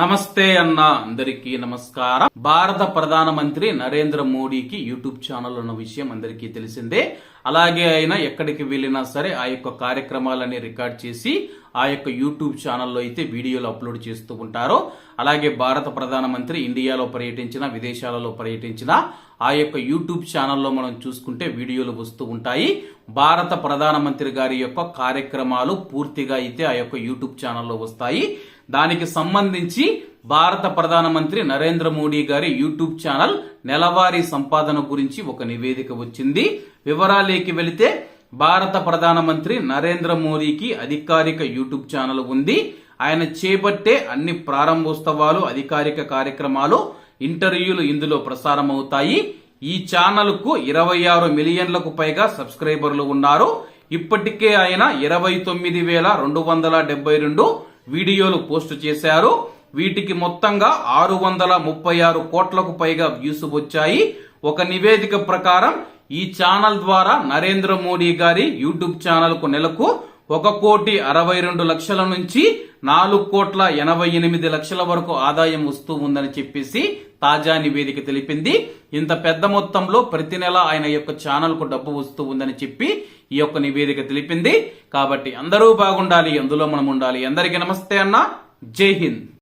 నమస్తే అన్న అందరికీ నమస్కారం. భారత ప్రధానమంత్రి నరేంద్ర మోడీకి యూట్యూబ్ ఛానల్ ఉన్న విషయం అందరికీ తెలిసిందే. అలాగే ఆయన ఎక్కడికి వెళ్ళినా సరే ఆ యొక్క కార్యక్రమాలని రికార్డ్ చేసి ఆ యొక్క యూట్యూబ్ ఛానల్లో అయితే వీడియోలు అప్లోడ్ చేస్తూ ఉంటారు. అలాగే భారత ప్రధానమంత్రి ఇండియాలో పర్యటించిన విదేశాలలో పర్యటించిన ఆ యొక్క యూట్యూబ్ ఛానల్లో మనం చూసుకుంటే వీడియోలు వస్తూ ఉంటాయి. భారత ప్రధానమంత్రి గారి యొక్క కార్యక్రమాలు పూర్తిగా అయితే ఆ యొక్క యూట్యూబ్ ఛానల్లో వస్తాయి. దానికి సంబంధించి భారత ప్రధానమంత్రి నరేంద్ర మోడీ గారి యూట్యూబ్ ఛానల్ నెలవారీ సంపాదన గురించి ఒక నివేదిక వచ్చింది. వివరాలేకి వెళితే భారత ప్రధానమంత్రి నరేంద్ర మోడీకి అధికారిక యూట్యూబ్ ఛానల్ ఉంది. ఆయన చేపట్టే అన్ని ప్రారంభోత్సవాలు అధికారిక కార్యక్రమాలు ఇంటర్వ్యూలు ఇందులో ప్రసారం అవుతాయి ఈ ఛానల్కు ఇరవై ఆరు మిలియన్లకు పైగా సబ్స్క్రైబర్లు ఉన్నారు. ఇప్పటికే ఆయన ఇరవై తొమ్మిది వేల రెండు వందల డెబ్బై రెండు వీడియోలు పోస్ట్ చేశారు. వీటికి మొత్తంగా ఆరు వందల ముప్పై ఆరు కోట్లకు పైగా వ్యూస్ వచ్చాయి. ఒక నివేదిక ప్రకారం ఈ ఛానల్ ద్వారా నరేంద్ర మోడీ గారి యూట్యూబ్ ఛానల్కు నెలకు ఒక కోటి అరవై రెండు లక్షల నుంచి నాలుగు కోట్ల ఎనభై ఎనిమిది లక్షల వరకు ఆదాయం వస్తూ ఉందని చెప్పేసి తాజా నివేదిక తెలిపింది. ఇంత పెద్ద మొత్తంలో ప్రతి నెల ఆయన యొక్క ఛానల్కు డబ్బు వస్తూ ఉందని చెప్పి ఈ యొక్క నివేదిక తెలిపింది. కాబట్టి అందరూ బాగుండాలి అందులో మనం ఉండాలి. అందరికీ నమస్తే అన్న. జై హింద్.